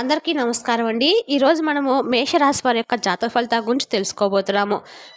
అందరికీ నమస్కారం అండి. ఈరోజు మనము మేషరాశి వారి యొక్క జాతక ఫలితాల గురించి తెలుసుకోబోతున్నాము.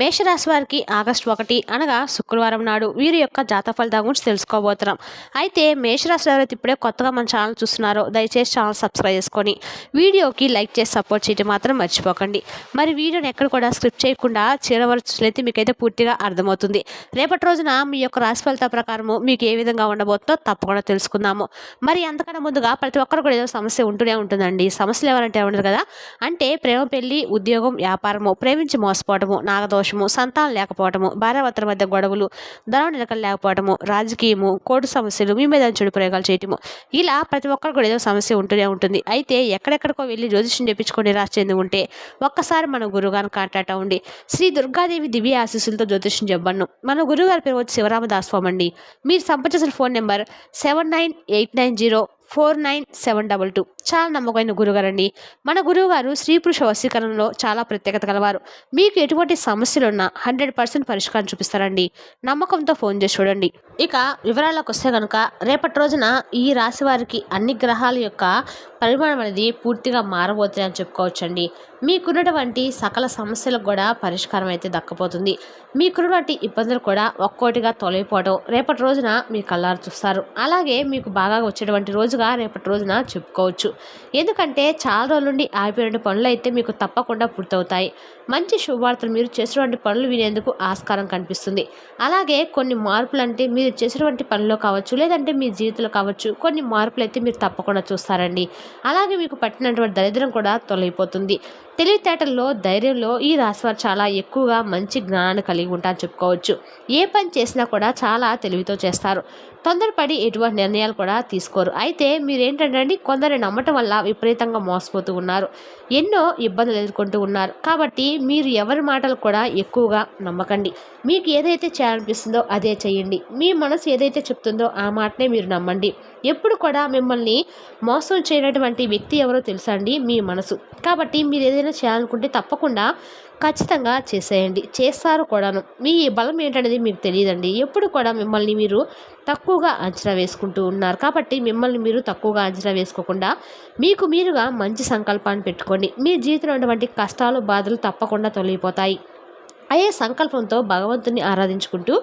మేషరాశి వారికి ఆగస్టు ఒకటి అనగా శుక్రవారం నాడు వీరి యొక్క జాతక ఫలితాల గురించి తెలుసుకోబోతున్నాం. అయితే మేషరాశి ఎవరైతే ఇప్పుడే కొత్తగా మన ఛానల్ చూస్తున్నారో దయచేసి ఛానల్ సబ్స్క్రైబ్ చేసుకొని వీడియోకి లైక్ చేసి సపోర్ట్ చేయడం మాత్రం మర్చిపోకండి. మరి వీడియోని ఎక్కడ కూడా స్క్రిప్ట్ చేయకుండా చిరవరచులైతే మీకైతే పూర్తిగా అర్థమవుతుంది. రేపటి రోజున మీ యొక్క రాశి ఫలితాల ప్రకారము మీకు ఏ విధంగా ఉండబోతుందో తప్పకుండా తెలుసుకుందాము. మరి అంతకన్నా ముందుగా ప్రతి ఒక్కరు కూడా ఏదో సమస్య ఉంటూనే ఉంటుందండి. అండి. సమస్యలు ఎవరంటే ఉండదు కదా? అంటే ప్రేమ పెళ్ళి ఉద్యోగం వ్యాపారము ప్రేమించి మోసపోవటము నాగదోషము సంతానం లేకపోవటము భార్యాభర్తల మధ్య గొడవలు ధనం నిలకలు లేకపోవటము రాజకీయము కోర్టు సమస్యలు మీ మీద చెడు ప్రయోగాలు చేయటము. ఇలా ప్రతి ఒక్కరు కూడా ఏదో సమస్య ఉంటూనే ఉంటుంది. అయితే ఎక్కడెక్కడికో వెళ్ళి జ్యోతిష్యం చెప్పించుకొని రాసి ఉంటే ఒక్కసారి మన గురుగారిని కాంటాక్ట్ అవ్వండి. శ్రీ దుర్గాదేవి దివ్య ఆశీస్సులతో జ్యోతిష్యం చెప్పను మన గురుగారి పేరు వచ్చి శివరామదాస్ స్వామి అండి. మీరు సంప్రదించిన phone number seven nine eight nine zero four nine seven double two. చాలా నమ్మకమైన గురుగారండి మన గురువుగారు స్త్రీ పురుష వశీకరణలో చాలా ప్రత్యేకత కలవారు. మీకు ఎటువంటి సమస్యలు ఉన్నా హండ్రెడ్ పర్సెంట్ పరిష్కారం చూపిస్తారండి. నమ్మకంతో ఫోన్ చేసి చూడండి. ఇక వివరాలకు వస్తే కనుక రేపటి రోజున ఈ రాశి వారికి అన్ని గ్రహాల యొక్క పరిమాణం అనేది పూర్తిగా మారబోతుందని చెప్పుకోవచ్చండి. మీకున్నటువంటి సకల సమస్యలకు కూడా పరిష్కారం అయితే దక్కపోతుంది మీకున్నటువంటి ఇబ్బందులు కూడా ఒక్కోటిగా తొలగిపోవడం రేపటి రోజున మీ కళ్ళారు చూస్తారు. అలాగే మీకు బాగా వచ్చేటువంటి రోజు రోజుగా రేపటి రోజున చెప్పుకోవచ్చు. ఎందుకంటే చాలా రోజుల నుండి ఆగిపోయిన పనులు అయితే మీకు తప్పకుండా పూర్తవుతాయి. మంచి శుభవార్తలు మీరు చేసినటువంటి పనులు వినేందుకు ఆస్కారం కనిపిస్తుంది. అలాగే కొన్ని మార్పులు అంటే మీరు చేసినటువంటి పనుల్లో కావచ్చు లేదంటే మీ జీవితంలో కావచ్చు కొన్ని మార్పులు అయితే మీరు తప్పకుండా చూస్తారండి. అలాగే మీకు పట్టినటువంటి దరిద్రం కూడా తొలగిపోతుంది. తెలివితేటల్లో ధైర్యంలో ఈ రాశివారు చాలా ఎక్కువగా మంచి జ్ఞానాన్ని కలిగి ఉంటారని చెప్పుకోవచ్చు. ఏ పని చేసినా కూడా చాలా తెలివితో చేస్తారు. తొందరపడి ఎటువంటి నిర్ణయాలు కూడా తీసుకోరు. అయితే మీరేంటంటే అండి కొందరు నమ్మటం వల్ల విపరీతంగా మోసపోతూ ఉన్నారు. ఎన్నో ఇబ్బందులు ఎదుర్కొంటూ ఉన్నారు. కాబట్టి మీరు ఎవరి మాటలు కూడా ఎక్కువగా నమ్మకండి. మీకు ఏదైతే చేయాలనిపిస్తుందో అదే చేయండి. మీ మనసు ఏదైతే చెప్తుందో ఆ మాటనే మీరు నమ్మండి. ఎప్పుడు కూడా మిమ్మల్ని మోసం చేయనటువంటి వ్యక్తి ఎవరో తెలుసా అండి? మీ మనసు. కాబట్టి మీరు ఏదైనా చేయాలనుకుంటే తప్పకుండా ఖచ్చితంగా చేసేయండి. చేస్తారు కూడాను. మీ బలం ఏంటనేది మీకు తెలియదండి. ఎప్పుడు కూడా మిమ్మల్ని మీరు తక్కువగా అంచనా వేసుకుంటూ ఉన్నారు. కాబట్టి మిమ్మల్ని మీరు తక్కువగా అంచనా వేసుకోకుండా మీకు మీరుగా మంచి సంకల్పాన్ని పెట్టుకోండి. మీ జీవితంలో ఉన్నటువంటి కష్టాలు బాధలు తప్పకుండా తొలగిపోతాయి. అయ్యే సంకల్పంతో భగవంతుని ఆరాధించుకుంటూ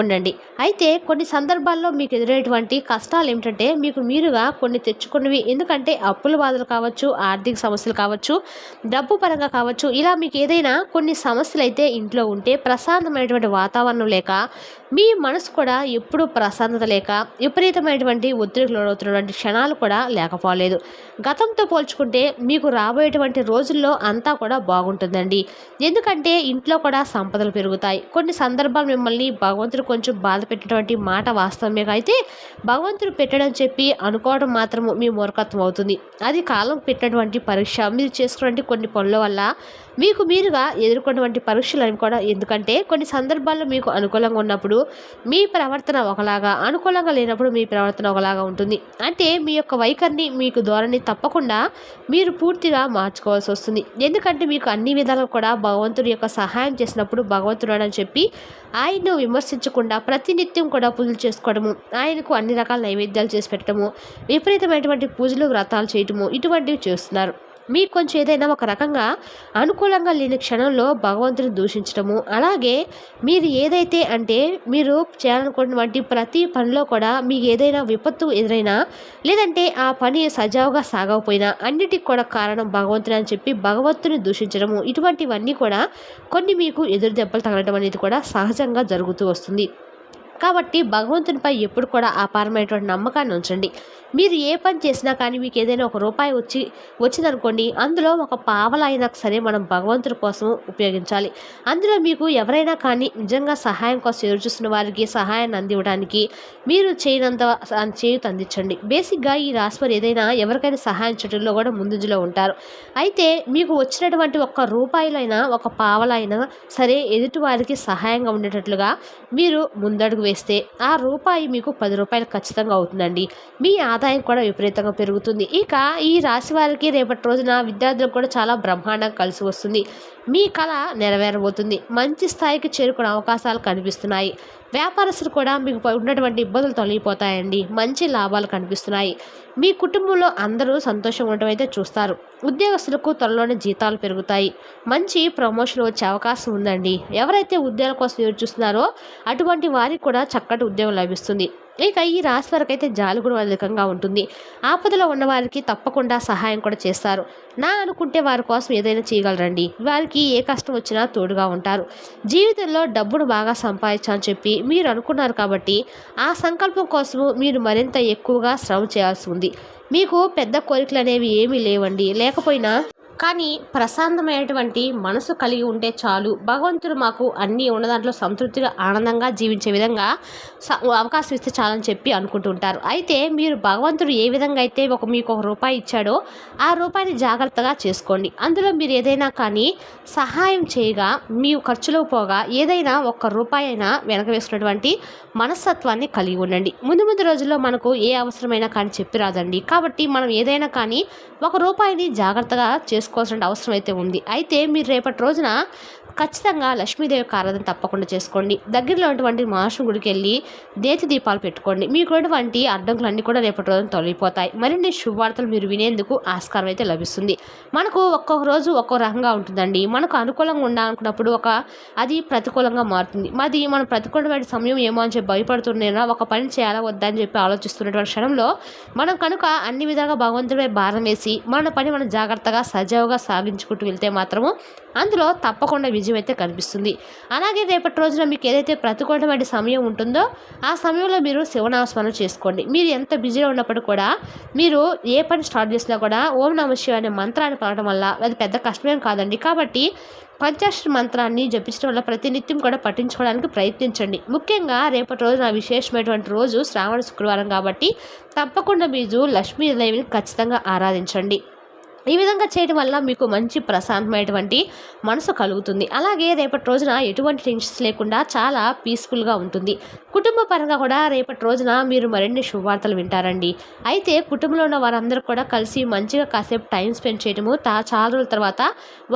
ఉండండి. అయితే కొన్ని సందర్భాల్లో మీకు ఎదురైనటువంటి కష్టాలు ఏమిటంటే మీకు మీరుగా కొన్ని తెచ్చుకున్నవి ఎందుకంటే అప్పుల బాధలు కావచ్చు ఆర్థిక సమస్యలు కావచ్చు డబ్బు పరంగా కావచ్చు ఇలా మీకు ఏదైనా కొన్ని సమస్యలు అయితే ఇంట్లో ఉంటే ప్రశాంతమైనటువంటి వాతావరణం లేక మీ మనసు కూడా ఎప్పుడూ ప్రశాంతత లేక విపరీతమైనటువంటి ఒత్తిడికి లోనవుతున్నటువంటి క్షణాలు కూడా లేకపోలేదు. గతంతో పోల్చుకుంటే మీకు రాబోయేటువంటి రోజుల్లో అంతా కూడా బాగుంటుందండి. ఎందుకంటే ఇంట్లో కూడా సంపదలు పెరుగుతాయి. కొన్ని సందర్భాలు మిమ్మల్ని భగవంతుడు కొంచెం బాధ పెట్టినటువంటి మాట వాస్తవమే అయితే భగవంతుడు పెట్టడం చెప్పి అనుకోవడం మాత్రము మీ మూర్ఖత్వం అవుతుంది. అది కాలం పెట్టినటువంటి పరీక్ష. మీరు చేసుకున్నటువంటి కొన్ని పనుల వల్ల మీకు మీరుగా ఎదుర్కొన్నటువంటి పరీక్షలు అని కూడా ఎందుకంటే కొన్ని సందర్భాల్లో మీకు అనుకూలంగా ఉన్నప్పుడు మీ ప్రవర్తన ఒకలాగా అనుకూలంగా లేనప్పుడు మీ ప్రవర్తన ఒకలాగా ఉంటుంది. అంటే మీ యొక్క వైఖరిని మీకు ధోరణి తప్పకుండా మీరు పూర్తిగా మార్చుకోవాల్సి వస్తుంది. ఎందుకంటే మీకు అన్ని విధాలు కూడా భగవంతుడి యొక్క సహాయం చేసినప్పుడు భగవంతుడు అని చెప్పి ఆయన్ను విమర్శించకుండా ప్రతినిత్యం కూడా పూజలు చేసుకోవడము ఆయనకు అన్ని రకాల నైవేద్యాలు చేసి పెట్టడము విపరీతమైనటువంటి పూజలు వ్రతాలు చేయటము ఇటువంటివి చేస్తున్నారు. మీకు కొంచెం ఏదైనా ఒక రకంగా అనుకూలంగా లేని క్షణంలో భగవంతుని దూషించడము. అలాగే మీరు ఏదైతే అంటే మీరు చేయాలనుకున్నటువంటి ప్రతి పనిలో కూడా మీకు ఏదైనా విపత్తు ఎదురైనా లేదంటే ఆ పని సజావుగా సాగకపోయినా అన్నిటికి కూడా కారణం భగవంతుని అని చెప్పి భగవంతుని దూషించడము. ఇటువంటివన్నీ కూడా కొన్ని మీకు ఎదురు దెబ్బలు తగలడం అనేది కూడా సహజంగా జరుగుతూ వస్తుంది. కాబట్టి భగవంతునిపై ఎప్పుడు కూడా అపారమైనటువంటి నమ్మకాన్ని ఉంచండి. మీరు ఏ పని చేసినా కానీ మీకు ఏదైనా ఒక రూపాయి వచ్చి వచ్చిందనుకోండి అందులో ఒక పావల అయినా సరే మనం భగవంతుడి కోసం ఉపయోగించాలి. అందులో మీకు ఎవరైనా కానీ నిజంగా సహాయం కోసం ఎదురు చూస్తున్న వారికి సహాయాన్ని అందివ్వడానికి మీరు చేయనంత చేయుత అందించండి. బేసిక్గా ఈ రాశివారు ఏదైనా ఎవరికైనా సహాయం చేయడంలో కూడా ముందుజలో ఉంటారు. అయితే మీకు వచ్చినటువంటి ఒక్క రూపాయలైనా ఒక పావలైనా సరే ఎదుటి వారికి సహాయంగా ఉండేటట్లుగా మీరు ముందడుగు వేస్తే ఆ రూపాయి మీకు పది రూపాయలు ఖచ్చితంగా అవుతుందండి. మీ ఆదాయం కూడా విపరీతంగా పెరుగుతుంది. ఇక ఈ రాశి వారికి రేపటి రోజున విద్యార్థులకు కూడా చాలా బ్రహ్మాండంగా కలిసి వస్తుంది. మీ కళ నెరవేరబోతుంది. మంచి స్థాయికి చేరుకునే అవకాశాలు కనిపిస్తున్నాయి. వ్యాపారస్తులు కూడా మీకు ఉన్నటువంటి ఇబ్బందులు తొలగిపోతాయండి. మంచి లాభాలు కనిపిస్తున్నాయి. మీ కుటుంబంలో అందరూ సంతోషం ఉండటం అయితే చూస్తారు. ఉద్యోగస్తులకు త్వరలోనే జీతాలు పెరుగుతాయి. మంచి ప్రమోషన్ వచ్చే అవకాశం ఉందండి. ఎవరైతే ఉద్యోగాల కోసం ఎదురు చూస్తున్నారో అటువంటి వారికి కూడా చక్కటి ఉద్యోగం లభిస్తుంది. ఇక ఈ రాశి వరకు అయితే జాలి కూడా అధికంగా ఉంటుంది. ఆపదలో ఉన్న వారికి తప్పకుండా సహాయం కూడా చేస్తారు. నా అనుకుంటే వారి కోసం ఏదైనా చేయగలరండి. వారికి ఏ కష్టం వచ్చినా తోడుగా ఉంటారు. జీవితంలో డబ్బును బాగా సంపాదించాలని చెప్పి మీరు అనుకున్నారు కాబట్టి ఆ సంకల్పం కోసము మీరు మరింత ఎక్కువగా శ్రమ చేయాల్సి ఉంది. మీకు పెద్ద కోరికలు అనేవి ఏమీ లేవండి. లేకపోయినా కానీ ప్రశాంతమైనటువంటి మనసు కలిగి ఉంటే చాలు. భగవంతుడు మాకు అన్నీ ఉన్న దాంట్లో సంతృప్తిగా ఆనందంగా జీవించే విధంగా స- అవకాశం ఇస్తే చాలని చెప్పి అనుకుంటుంటారు అయితే మీరు భగవంతుడు ఏ విధంగా అయితే ఒక మీకు ఒక రూపాయి ఇచ్చాడో ఆ రూపాయిని జాగ్రత్తగా చేసుకోండి. అందులో మీరు ఏదైనా కానీ సహాయం చేయగా మీ ఖర్చులో పోగా ఏదైనా ఒక్క రూపాయి అయినా వెనక వేసుకున్నటువంటి మనస్తత్వాన్ని కలిగి ఉండండి. ముందు ముందు రోజుల్లో మనకు ఏ అవసరమైనా కానీ చెప్పి రాదండి. కాబట్టి మనం ఏదైనా కానీ ఒక రూపాయిని జాగ్రత్తగా చేసుకోవాల్సిన అవసరం అయితే ఉంది. అయితే మీరు రేపటి రోజున ఖచ్చితంగా లక్ష్మీదేవి ఆరాధన తప్పకుండా చేసుకోండి. దగ్గరలో ఉన్నటువంటి మహాలక్ష్మి గుడికి వెళ్ళి దేతి దీపాలు పెట్టుకోండి. మీకు ఉన్నటువంటి అడ్డంకులన్నీ కూడా రేపటి రోజున తొలగిపోతాయి. మరిన్ని శుభవార్తలు మీరు వినేందుకు ఆస్కారం అయితే లభిస్తుంది. మనకు ఒక్కొక్క రోజు ఒక్కో రకంగా ఉంటుందండి. మనకు అనుకూలంగా ఉండాలనుకున్నప్పుడు ఒక అది ప్రతికూలంగా మారుతుంది. మాది మనం ప్రతికూలమైన సమయం ఏమో అని చెప్పి భయపడుతున్నా ఒక పని చేయాలా? వద్దా అని చెప్పి ఆలోచిస్తున్నటువంటి క్షణంలో మనం కనుక అన్ని విధాలుగా భగవంతుడిపై భారం వేసి మన పని మనం జాగ్రత్తగా సజావుగా సాగించుకుంటూ వెళ్తే మాత్రము అందులో తప్పకుండా విజయం అయితే కనిపిస్తుంది. అలాగే రేపటి రోజున మీకు ఏదైతే ప్రతికూలమైన సమయం ఉంటుందో ఆ సమయంలో మీరు శివనామస్మరణ చేసుకోండి. మీరు ఎంత బిజీగా ఉన్నప్పుడు కూడా మీరు ఏ పని స్టార్ట్ చేసినా కూడా ఓం నమ శివ అనే మంత్రాన్ని పలకడం వల్ల అది పెద్ద కష్టమేం కాదండి. కాబట్టి పంచాక్షరి మంత్రాన్ని జపించడం వల్ల ప్రతినిత్యం కూడా పఠించుకోవడానికి ప్రయత్నించండి. ముఖ్యంగా రేపటి రోజున విశేషమైనటువంటి రోజు శ్రావణ శుక్రవారం కాబట్టి తప్పకుండా మీరు లక్ష్మీదేవిని ఖచ్చితంగా ఆరాధించండి. ఈ విధంగా చేయడం వల్ల మీకు మంచి ప్రశాంతమైనటువంటి మనసు కలుగుతుంది. అలాగే రేపటి రోజున ఎటువంటి టెన్షన్స్ లేకుండా చాలా పీస్ఫుల్గా ఉంటుంది. కుటుంబ పరంగా కూడా రేపటి రోజున మీరు మరిన్ని శుభవార్తలు వింటారండి. అయితే కుటుంబంలో ఉన్న వారందరూ కూడా కలిసి మంచిగా కాసేపు టైం స్పెండ్ చేయడము తా చాలా రోజుల తర్వాత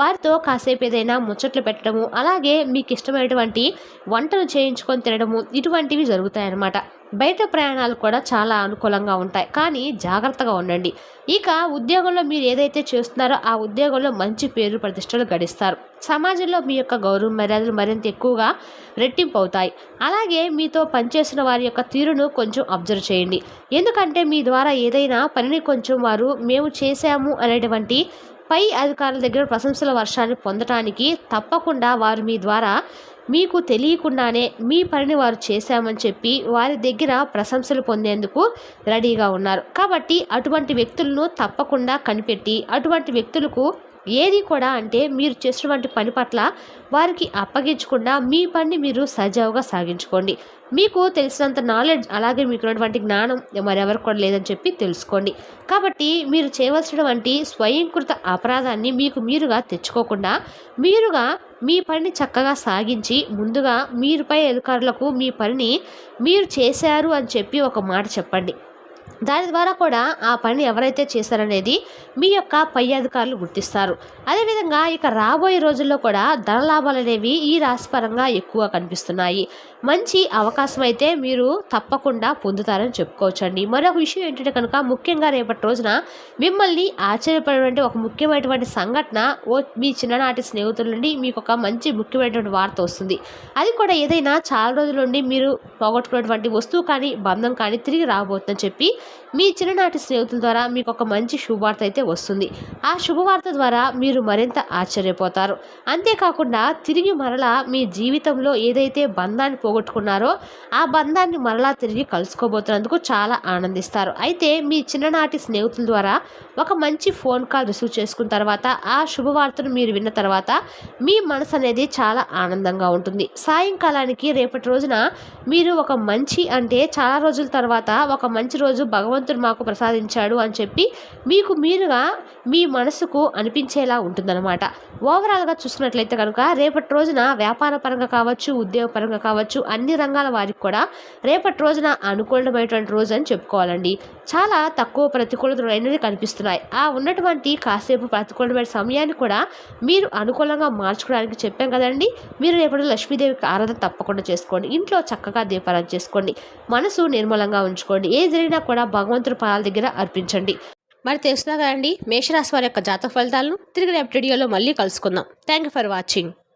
వారితో కాసేపు ఏదైనా ముచ్చట్లు పెట్టడము అలాగే మీకు ఇష్టమైనటువంటి వంటలు చేయించుకొని తినడము ఇటువంటివి జరుగుతాయన్నమాట. బయట ప్రయాణాలు కూడా చాలా అనుకూలంగా ఉంటాయి. కానీ జాగ్రత్తగా ఉండండి. ఇక ఉద్యోగంలో మీరు ఏదైతే చేస్తున్నారో ఆ ఉద్యోగంలో మంచి పేరు ప్రతిష్టలు గడిస్తారు. సమాజంలో మీ యొక్క గౌరవ మర్యాదలు మరింత ఎక్కువగా రెట్టింపు అవుతాయి. అలాగే మీతో పనిచేసిన వారి యొక్క తీరును కొంచెం అబ్జర్వ్ చేయండి. ఎందుకంటే మీ ద్వారా ఏదైనా పనిని కొంచెం వారు మేము చేశాము అనేటువంటి పై అధికారుల దగ్గర ప్రశంసల వర్షాన్ని పొందటానికి తప్పకుండా వారు మీ ద్వారా మీకు తెలియకుండానే మీ పనిని వారు చేశామని చెప్పి వారి దగ్గర ప్రశంసలు పొందేందుకు రెడీగా ఉన్నారు. కాబట్టి అటువంటి వ్యక్తులను తప్పకుండా కనిపెట్టి అటువంటి వ్యక్తులకు ఏది కూడా అంటే మీరు చేసినటువంటి పని పట్ల వారికి అప్పగించకుండా మీ పని మీరు సజావుగా సాగించుకోండి. మీకు తెలిసినంత నాలెడ్జ్ అలాగే మీకు ఉన్నటువంటి జ్ఞానం మరెవరు కూడా లేదని చెప్పి తెలుసుకోండి. కాబట్టి మీరు చేయవలసినటువంటి స్వయంకృత అపరాధాన్ని మీకు మీరుగా తెచ్చుకోకుండా మీరుగా మీ పనిని చక్కగా సాగించి ముందుగా మీరుపై అధికారులకు మీ పనిని మీరు చేశారు అని చెప్పి ఒక మాట చెప్పండి. దాని ద్వారా కూడా ఆ పని ఎవరైతే చేశారనేది మీ యొక్క పై అధికారులు గుర్తిస్తారు. అదేవిధంగా ఇక రాబోయే రోజుల్లో కూడా ధన లాభాలు అనేవి ఈ రాశి పరంగా ఎక్కువ కనిపిస్తున్నాయి. మంచి అవకాశం అయితే మీరు తప్పకుండా పొందుతారని చెప్పుకోవచ్చండి. మరొక విషయం ఏంటంటే కనుక ముఖ్యంగా రేపటి రోజున మిమ్మల్ని ఆశ్చర్యపడేటువంటి ఒక ముఖ్యమైనటువంటి సంఘటన ఓ మీ చిన్ననాటి స్నేహితుల నుండి మీకు ఒక మంచి ముఖ్యమైనటువంటి వార్త వస్తుంది. అది కూడా ఏదైనా చాలా రోజుల నుండి మీరు పోగొట్టుకున్నటువంటి వస్తువు కానీ బంధం కానీ తిరిగి రాబోతుందని చెప్పి మీ చిన్ననాటి స్నేహితుల ద్వారా మీకు ఒక మంచి శుభవార్త అయితే వస్తుంది. ఆ శుభవార్త ద్వారా మీరు మరింత ఆశ్చర్యపోతారు. అంతేకాకుండా తిరిగి మరలా మీ జీవితంలో ఏదైతే బంధాన్ని పోగొట్టుకున్నారో ఆ బంధాన్ని మరలా తిరిగి కలుసుకోబోతున్నందుకు చాలా ఆనందిస్తారు. అయితే మీ చిన్ననాటి స్నేహితుల ద్వారా ఒక మంచి ఫోన్ కాల్ రిసీవ్ చేసుకున్న తర్వాత ఆ శుభవార్తను మీరు విన్న తర్వాత మీ మనసు అనేది చాలా ఆనందంగా ఉంటుంది. సాయంకాలానికి రేపటి రోజున మీరు ఒక మంచి అంటే చాలా రోజుల తర్వాత ఒక మంచి రోజు భగవంతుడు మాకు ప్రసాదించాడు అని చెప్పి మీకు మీరుగా మీ మనసుకు అనిపించేలా ఉంటుందన్నమాట. ఓవరాల్గా చూసుకున్నట్లయితే కనుక రేపటి రోజున వ్యాపార పరంగా కావచ్చు ఉద్యోగ పరంగా కావచ్చు అన్ని రంగాల వారికి కూడా రేపటి రోజున అనుకూలమైనటువంటి రోజు అని చెప్పుకోవాలండి. చాలా తక్కువ ప్రతికూలతలు కనిపిస్తున్నాయి. ఆ ఉన్నటువంటి కాసేపు ప్రతికూలమైన సమయాన్ని కూడా మీరు అనుకూలంగా మార్చుకోవడానికి చెప్పాం కదండి. మీరు రేపటి లక్ష్మీదేవికి ఆరాధన తప్పకుండా చేసుకోండి. ఇంట్లో చక్కగా దీపారాధన చేసుకోండి. మనసు నిర్మలంగా ఉంచుకోండి. ఏ జరిగినా కూడా భగవంతుడి పాదాల దగ్గర అర్పించండి. మరి తెలుసునా కదండి మేషరాశి వారి యొక్క జాతక ఫలితాలను తిరిగి రేపు వీడియోలో మళ్ళీ కలుసుకుందాం. Thank you for watching